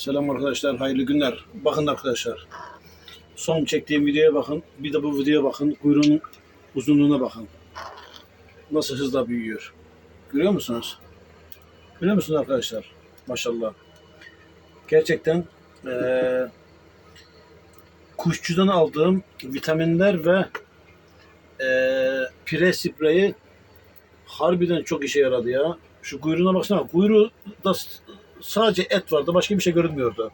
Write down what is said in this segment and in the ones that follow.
Selam arkadaşlar, hayırlı günler. Bakın arkadaşlar. Son çektiğim videoya bakın. Bir de bu videoya bakın. Kuyruğunun uzunluğuna bakın. Nasıl hızla büyüyor. Görüyor musunuz? Görüyor musunuz arkadaşlar? Maşallah. Gerçekten eee kuşçudan aldığım vitaminler ve eee pire spreyi harbiden çok işe yaradı ya. Şu kuyruğuna baksana. Kuyruğu da sadece et vardı. Başka bir şey görünmüyordu.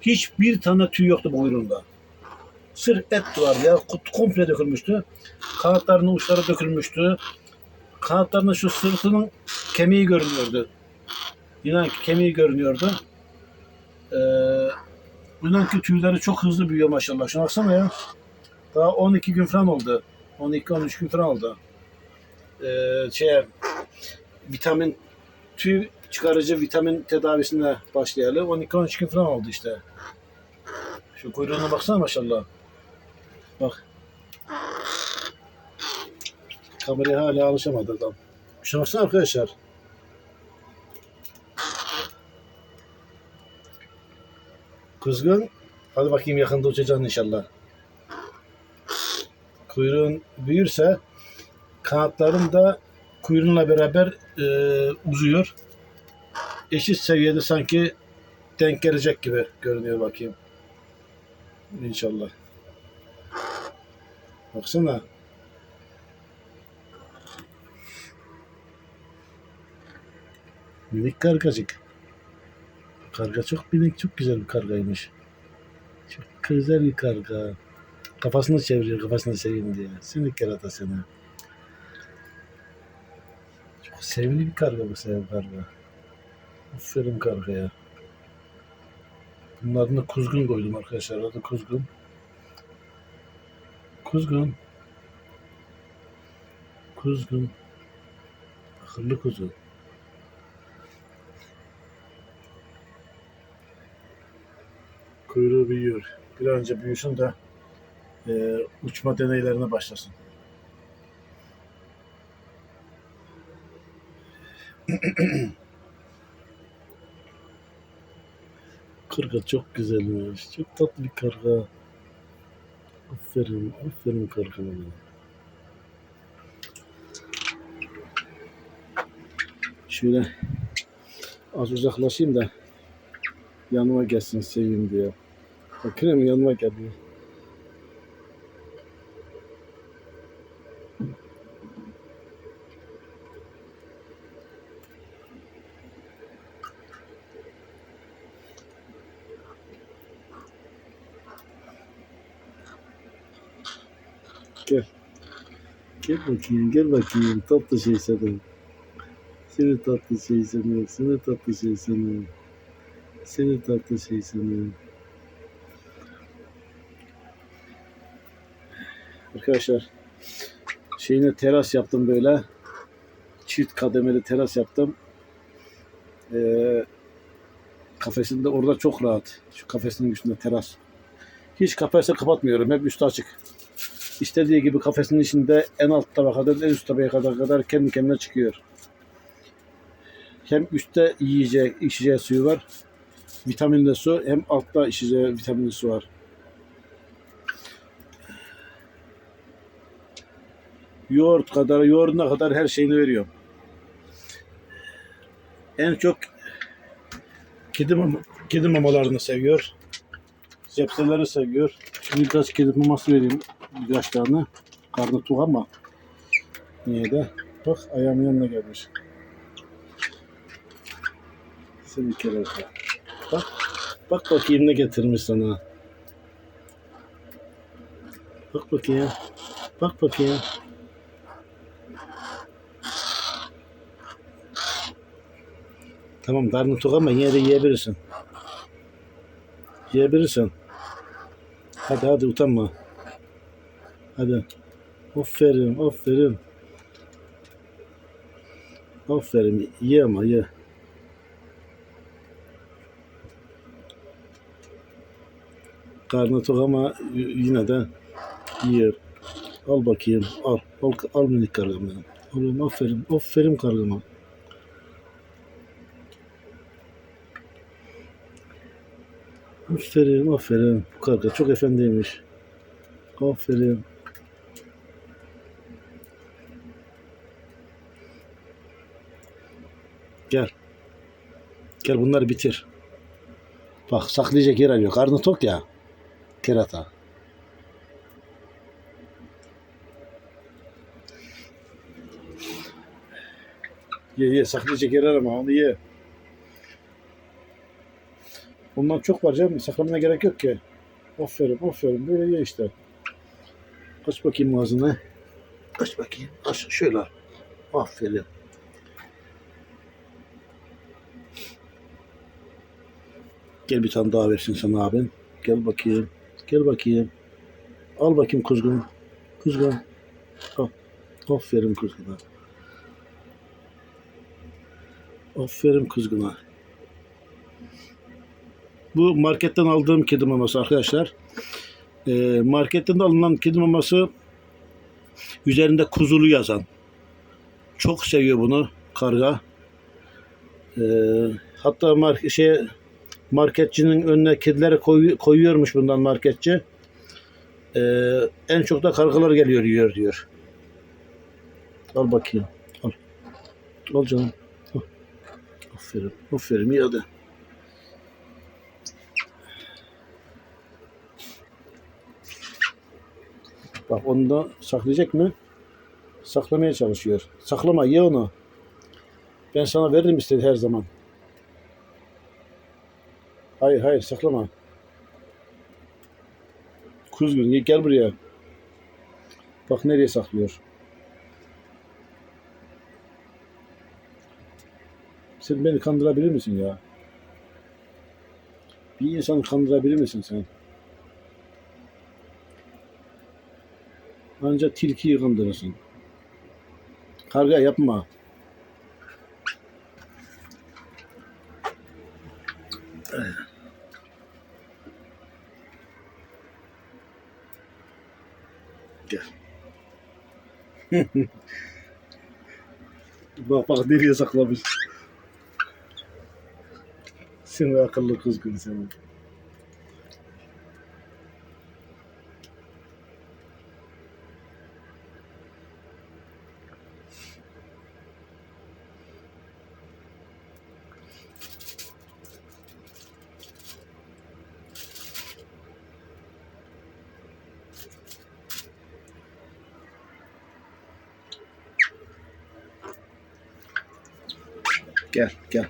Hiçbir tane tüy yoktu bu kuyruğunda. Sırf et var ya. Komple dökülmüştü. Kanatlarının uçları dökülmüştü. Kanatlarının şu sırtının kemiği görünüyordu. İnan ki kemiği görünüyordu. Ee, inan ki tüyleri çok hızlı büyüyor maşallah. Şuna baksana ya. Daha 12 gün falan oldu. 12-13 gün falan oldu. Ee, şeye, vitamin tüy çıkarıcı vitamin tedavisine başlayalı 12-13 gün falan oldu işte. Şu kuyruğuna baksana maşallah. Bak. Kameraya hala alışamadı adam. Şuna baksana arkadaşlar. Kuzgun. Hadi bakayım yakında uçacaksın inşallah. Kuyruğun büyürse kanatların da kuyruğunla beraber e, uzuyor. Eşit seviyede sanki denk gelecek gibi görünüyor bakayım. İnşallah. Baksana. Minik kargacık. Karga çok minik, çok güzel bir kargaymış. Çok güzel bir karga. Kafasını çeviriyor, kafasını seveyim diye. Seni kerata seni. Çok sevimli bir karga bu sefer karga. Aferin kargaya. Bunların da kuzgun koydum arkadaşlar. Adı kuzgun. Kuzgun. Kuzgun. Akıllı kuzu. Kuyruğu büyüyor. Bir an önce büyüsün de e, uçma deneylerine başlasın. Karga çok güzelmiş. Çok tatlı bir karga. Aferin, aferin kargama benim. Şöyle az uzaklaşayım da yanıma gelsin seveyim diye. Bakıyorum yanıma geliyor. Gel. Gel bakayım, gel bakayım. Tatlı şey senin. Seni tatlı şey senin. Seni tatlı şey senin. Seni tatlı şey senin. Arkadaşlar şeyine teras yaptım böyle. Çift kademeli teras yaptım. Ee, kafesinde orada çok rahat. Şu kafesinin üstünde teras. Hiç kafesi kapatmıyorum. Hep üstü açık. İstediği gibi kafesinin içinde en alt tabakadan en üst tabakaya kadar, kadar kendi kendine çıkıyor. Hem üstte yiyecek, içeceği suyu var. Vitaminli su. Hem altta içeceği vitaminli su var. Yoğurt kadar, yoğurduna kadar her şeyini veriyorum. En çok kedi, mama, kedi mamalarını seviyor. Zepseleri seviyor. Şimdi biraz kedi maması vereyim birkaç. Karnı tok ama niye de. Bak ayağımın yanına gelmiş. Seni kere Bak. Bak bakayım ne getirmiş sana. Bak bakayım. Bak bakayım. Tamam karnı tok ama yine de yiyebilirsin. Yiyebilirsin. Hadi hadi utanma. Hadi. Aferin, aferin. Aferin. Ye ama ye. Karnı tok ama yine de yiyor. Al bakayım. Al. Al, al minik kargam benim. Oğlum aferin. Aferin kargama. Aferin, aferin. Bu karga çok efendiymiş. Aferin. Gel. Gel bunları bitir. Bak saklayacak yer arıyor. Karnı tok ya. Kerata. Ye ye saklayacak yer arama onu ye. Ondan çok var canım. Saklamana gerek yok ki. Aferin aferin. Böyle ye işte. Aç bakayım ağzını. Aç bakayım. Aç şöyle. Aferin. Gel bir tane daha versin sana abin. Gel bakayım. Gel bakayım. Al bakayım kuzgun. Kuzgun. Al. Aferin kuzguna. Aferin kuzguna. Bu marketten aldığım kedi maması arkadaşlar. Ee, marketten alınan kedi maması üzerinde kuzulu yazan. Çok seviyor bunu karga. Ee, hatta mark şey marketçinin önüne kedileri koy, koyuyormuş bundan marketçi. Ee, en çok da kargalar geliyor yiyor diyor. Al bakayım. Al. Al canım. Al. Aferin. Aferin iyi hadi. Bak onu da saklayacak mı? Saklamaya çalışıyor. Saklama ye onu. Ben sana veririm istedi her zaman. Hayır hayır saklama. Kuzgun gel buraya. Bak nereye saklıyor. Sen beni kandırabilir misin ya? Bir insanı kandırabilir misin sen? Ancak tilkiyi kandırırsın. Karga yapma. Gel. bak bak nereye saklamış. Seni akıllı kızgın seni. Gel gel.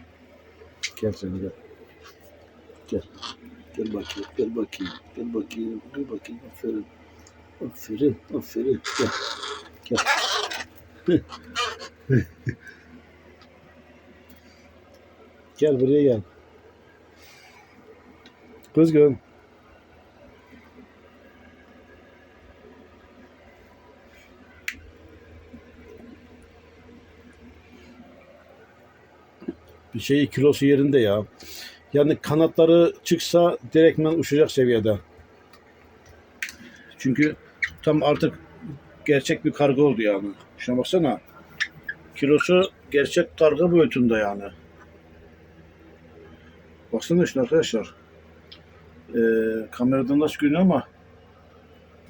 Gel sen gel. Gel. Gel bakayım, gel bakayım, gel bakayım, gel bakayım. Aferin. Aferin, aferin. Gel. Gel. gel buraya gel. Kızgın. Bir şey kilosu yerinde ya. Yani kanatları çıksa direktmen uçacak seviyede. Çünkü tam artık gerçek bir karga oldu yani. Şuna baksana. Kilosu gerçek karga boyutunda yani. Baksana işte arkadaşlar. Ee, kameradan nasıl görünüyor ama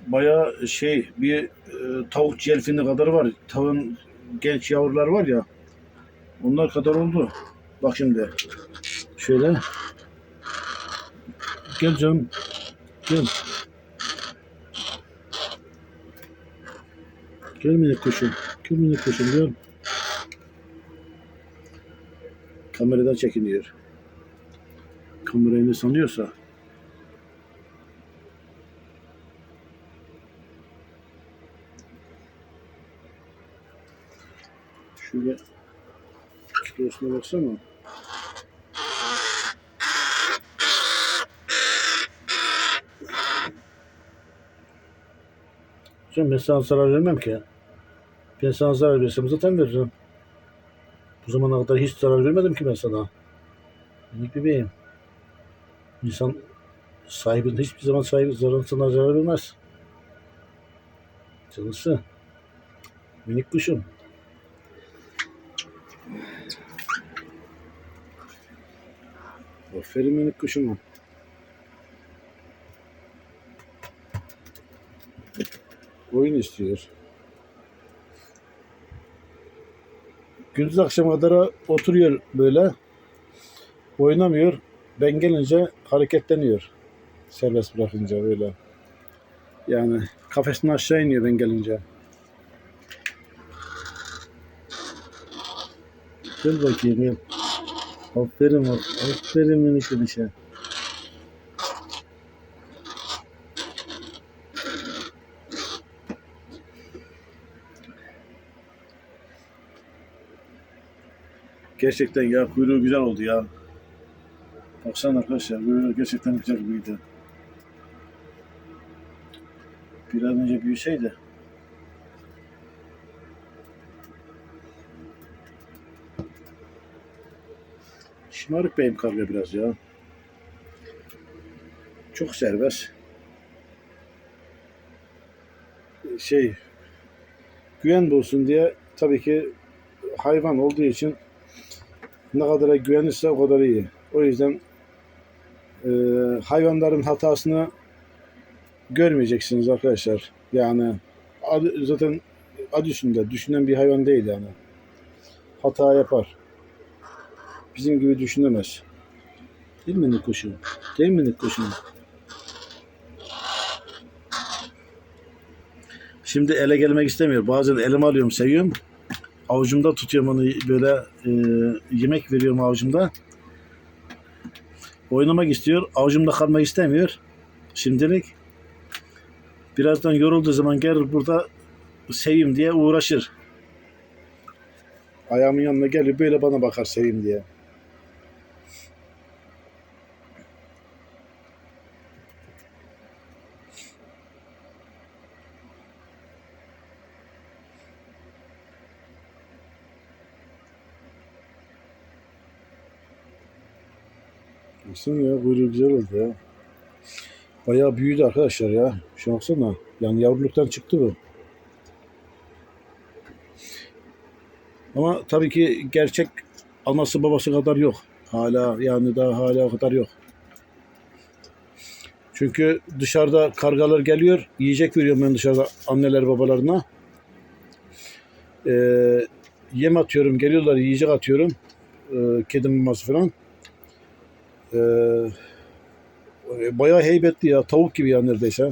bayağı şey bir e, tavuk celfini kadar var. Tavuğun genç yavrular var ya. Onlar kadar oldu. Bak şimdi. Şöyle. Gel canım. Gel. Gel minik kuşum. Gel minik kuşum gel. Kameradan çekiniyor. Kamerayı ne sanıyorsa. Şöyle kilosuna baksana. Canım ben sana zarar vermem ki. Ben sana zarar versem zaten veririm. Bu zamana kadar hiç zarar vermedim ki ben sana. Minik bebeğim. İnsan sahibinde hiçbir zaman sahibi zarar sana zarar vermez. Canısı. Minik kuşum. Aferin minik kuşuma. İstiyor. Gündüz akşam kadar oturuyor böyle. Oynamıyor. Ben gelince hareketleniyor. Serbest bırakınca böyle. Yani kafesinden aşağı iniyor ben gelince. Gel bakayım gel. Aferin. Aferin minik bir şey. Gerçekten ya kuyruğu güzel oldu ya. Baksana arkadaşlar kuyruğu gerçekten güzel büyüdü. Bir an önce büyüseydi. Şımarık beyim karga biraz ya. Çok serbest. Şey güven bulsun diye tabii ki hayvan olduğu için ne kadar güvenirse o kadar iyi. O yüzden e, hayvanların hatasını görmeyeceksiniz arkadaşlar. Yani adı, zaten adı üstünde düşünen bir hayvan değil yani. Hata yapar. Bizim gibi düşünemez. Değil mi minik kuşum? Değil mi minik? Şimdi ele gelmek istemiyor. Bazen elime alıyorum, seviyorum. Avucumda tutuyorum onu böyle e, yemek veriyorum avucumda. Oynamak istiyor. Avucumda kalmak istemiyor. Şimdilik. Birazdan yorulduğu zaman gelir burada seveyim diye uğraşır. Ayağımın yanına gelir böyle bana bakar seveyim diye. Baksana ya kuyruğu güzel oldu ya. Bayağı büyüdü arkadaşlar ya. Şu baksana. Yani yavruluktan çıktı bu. Ama tabii ki gerçek anası babası kadar yok. Hala yani daha hala o kadar yok. Çünkü dışarıda kargalar geliyor. Yiyecek veriyorum ben dışarıda anneler babalarına. Ee, yem atıyorum. Geliyorlar yiyecek atıyorum. Ee, kedi maması falan. Ee, bayağı heybetli ya. Tavuk gibi ya neredeyse.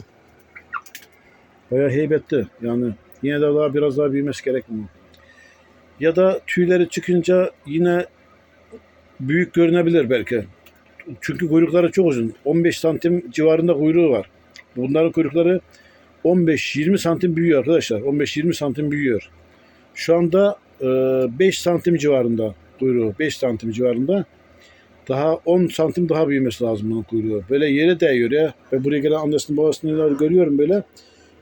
Bayağı heybetli. Yani yine de daha biraz daha büyümesi gerekmiyor. Ya da tüyleri çıkınca yine büyük görünebilir belki. Çünkü kuyrukları çok uzun. 15 santim civarında kuyruğu var. Bunların kuyrukları 15-20 santim büyüyor arkadaşlar. 15-20 santim büyüyor. Şu anda e, 5 santim civarında kuyruğu. 5 santim civarında. Daha 10 santim daha büyümesi lazım bunun kuyruğu. Böyle yere değiyor ya. Ben buraya gelen annesini babasını görüyorum böyle.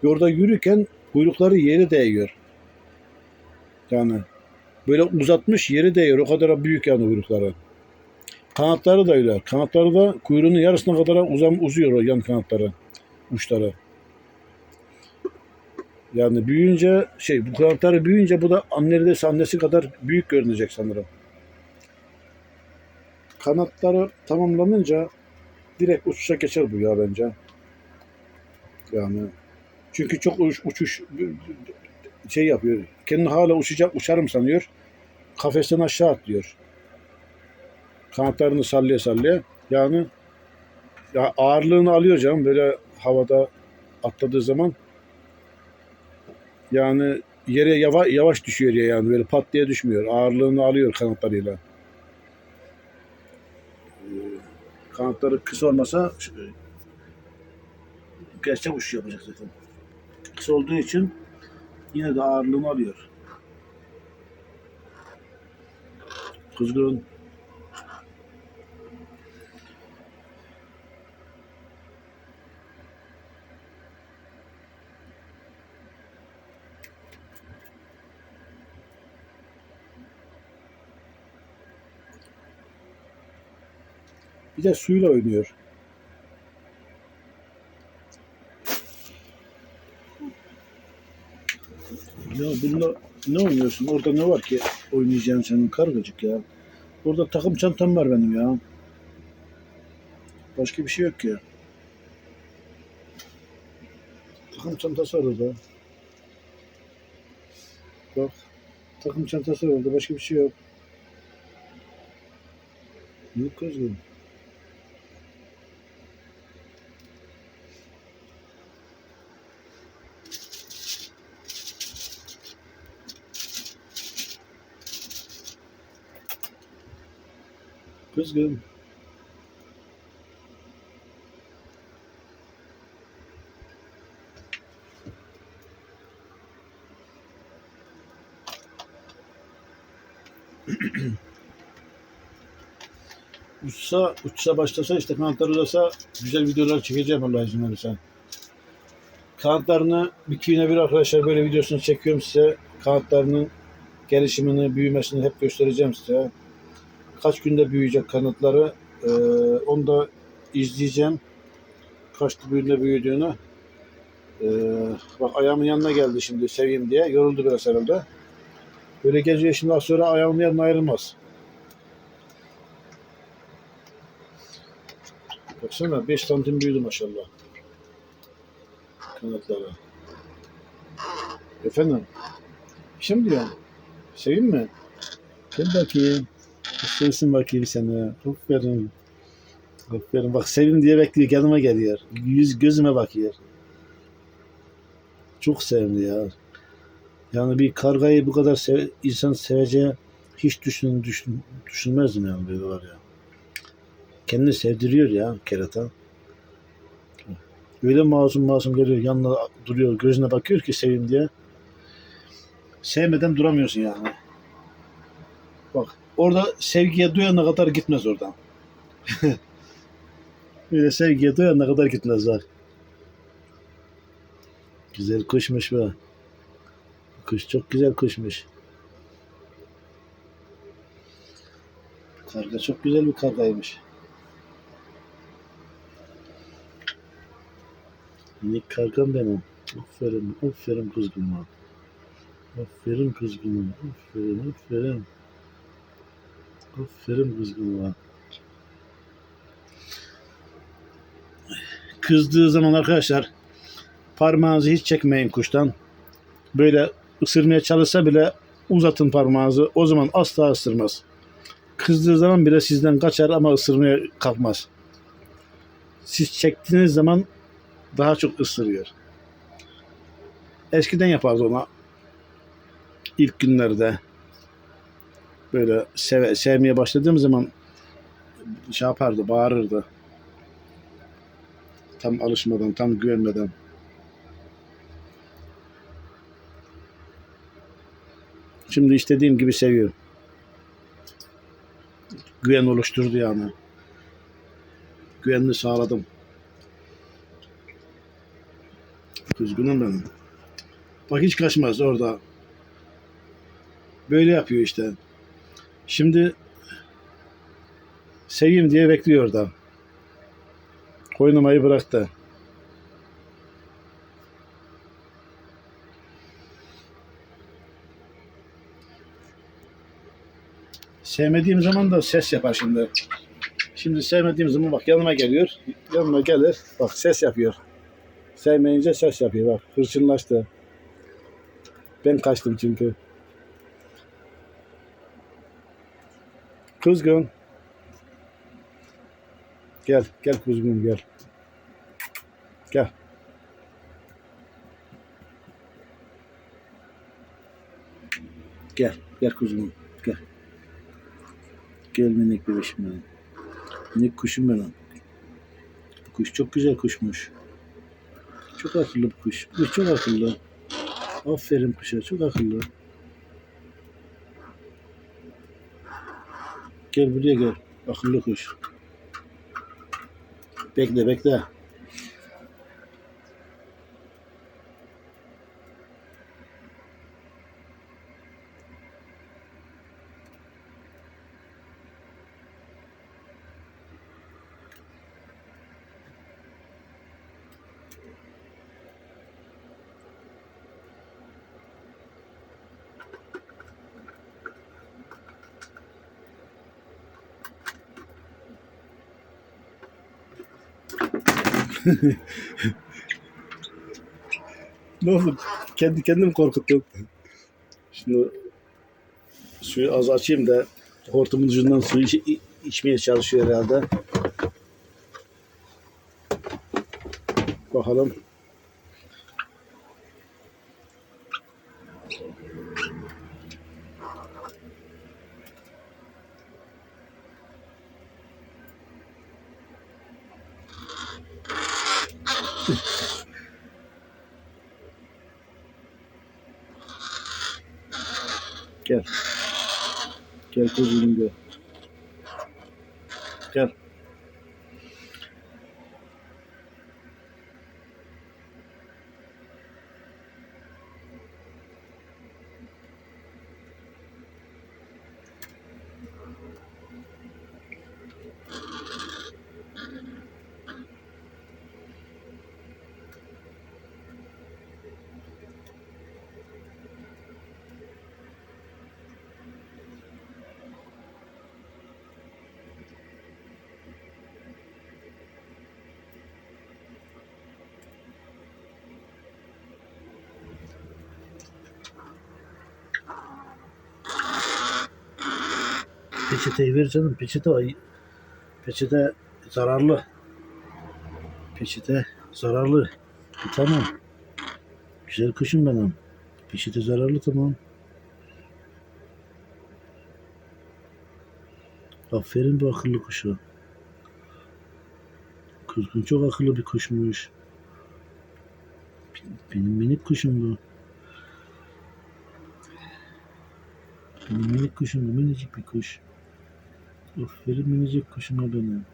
Yolda yürürken kuyrukları yere değiyor. Yani böyle uzatmış yere değiyor. O kadar büyük yani kuyrukları. Kanatları da öyle. Kanatları da kuyruğunun yarısına kadar uzam uzuyor o yan kanatları. Uçları. Yani büyüyünce şey bu kanatları büyüyünce bu da neredeyse annesi kadar büyük görünecek sanırım. Kanatları tamamlanınca direkt uçuşa geçer bu ya bence. Yani çünkü çok uç, uçuş şey yapıyor. Kendini hala uçacak uçarım sanıyor. Kafesten aşağı atlıyor. Kanatlarını sallaya sallaya. Yani ya ağırlığını alıyor canım böyle havada atladığı zaman. Yani yere yavaş, yavaş düşüyor ya yani böyle pat diye düşmüyor. Ağırlığını alıyor kanatlarıyla. Ee, Kanatları kısa olmasa gerçek uçuş yapacak zaten. Kısa olduğu için yine de ağırlığını alıyor. Kuzgun Bir de suyla oynuyor. Ya bunda ne oynuyorsun? Orada ne var ki oynayacağın senin kargacık ya? Orada takım çantam var benim ya. Başka bir şey yok ki. Takım çantası var orada. Bak. Takım çantası oldu. Başka bir şey yok. Yok kızım. Kızgın. Uçsa, uçsa başlasa işte kanatlar uzasa güzel videolar çekeceğim Allah izin verirse. Kanatlarını bir iki güne bir arkadaşlar böyle videosunu çekiyorum size. Kanatlarının gelişimini, büyümesini hep göstereceğim size. Kaç günde büyüyecek kanatları ee, onu da izleyeceğim. Kaç günde büyüdüğünü. Ee, bak ayağımın yanına geldi şimdi seveyim diye. Yoruldu biraz herhalde. Böyle geziyor şimdi az sonra ayağımın yanına ayrılmaz. Baksana 5 santim büyüdü maşallah. Kanatları. Efendim? Bir mi diyorsun? Seveyim mi? Gel bakayım. Sevsin bakayım seni. Aferin. Aferin. Bak sevim diye bekliyor. Yanıma geliyor. Yüz gözüme bakıyor. Çok sevimli ya. Yani bir kargayı bu kadar sev, insan seveceği hiç düşün, düşün, düşünmezdim yani böyle var ya. Kendini sevdiriyor ya kerata. Öyle masum masum geliyor yanına duruyor gözüne bakıyor ki seveyim diye. Sevmeden duramıyorsun yani. Bak orada sevgiye duyana kadar gitmez oradan. Öyle sevgiye duyana kadar gitmez bak. Güzel kuşmuş bu. Kuş çok güzel kuşmuş. Karga çok güzel bir kargaymış. Minik kargam benim. Aferin, aferin kuzgunuma. Aferin kuzgunuma. Aferin, aferin. Aferin kuzgunuma. Kızdığı zaman arkadaşlar parmağınızı hiç çekmeyin kuştan. Böyle ısırmaya çalışsa bile uzatın parmağınızı. O zaman asla ısırmaz. Kızdığı zaman bile sizden kaçar ama ısırmaya kalkmaz. Siz çektiğiniz zaman daha çok ısırıyor. Eskiden yapardı ona. İlk günlerde böyle seve, sevmeye başladığım zaman şey yapardı, bağırırdı. Tam alışmadan, tam güvenmeden. Şimdi istediğim gibi seviyorum. Güven oluşturdu yani. Güvenini sağladım. Kızgınım benim. Bak hiç kaçmaz orada. Böyle yapıyor işte. Şimdi seveyim diye bekliyor orada. Oynamayı bıraktı. Sevmediğim zaman da ses yapar şimdi. Şimdi sevmediğim zaman bak yanıma geliyor. Yanıma gelir. Bak ses yapıyor. Sevmeyince ses yapıyor bak. Hırçınlaştı. Ben kaçtım çünkü. Kuzgun. Gel, gel kuzgun gel. Gel. Gel, gel kuzgun. Gel. Gel minik bebişim benim. Minik kuşum benim. Bu kuş çok güzel kuşmuş. Çok akıllı bir kuş. Bu çok akıllı. Aferin kuşa. Çok akıllı. Gel buraya gel. Akıllı kuş. Bekle bekle. ne oldu? Kendi kendim korkuttun. Şşt, Şimdi suyu az açayım da hortumun ucundan suyu iç- içmeye çalışıyor herhalde. Bakalım. Gel. Gel kuzum gel. Gel. Peçeteyi ver canım. Peçete peçete zararlı. Peçete zararlı. Tamam. Güzel kuşum benim. Peçete zararlı tamam. Aferin bu akıllı kuşa. Kuzgun çok akıllı bir kuşmuş. Benim minik kuşum bu. Benim minik kuşum bu. Minicik bir kuş. Aferin minicik kuşuma benim.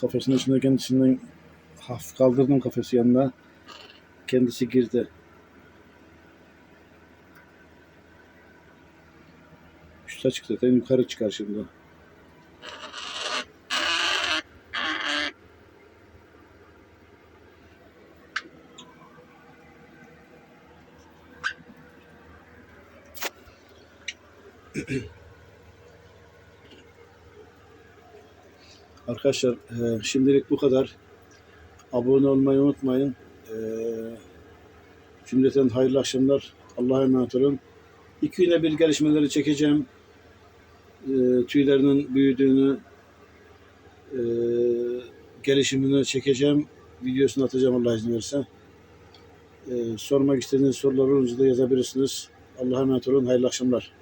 Kafesinin içinde kendisinden hafif kaldırdım kafesi yanına. Kendisi girdi. Üst açık zaten yukarı çıkar şimdi. Arkadaşlar e, şimdilik bu kadar. Abone olmayı unutmayın. E, cümleten hayırlı akşamlar. Allah'a emanet olun. İki güne bir gelişmeleri çekeceğim. E, tüylerinin büyüdüğünü, e, gelişimini çekeceğim. Videosunu atacağım Allah izin verirse. Sormak istediğiniz sorular da yazabilirsiniz. Allah'a emanet olun. Hayırlı akşamlar.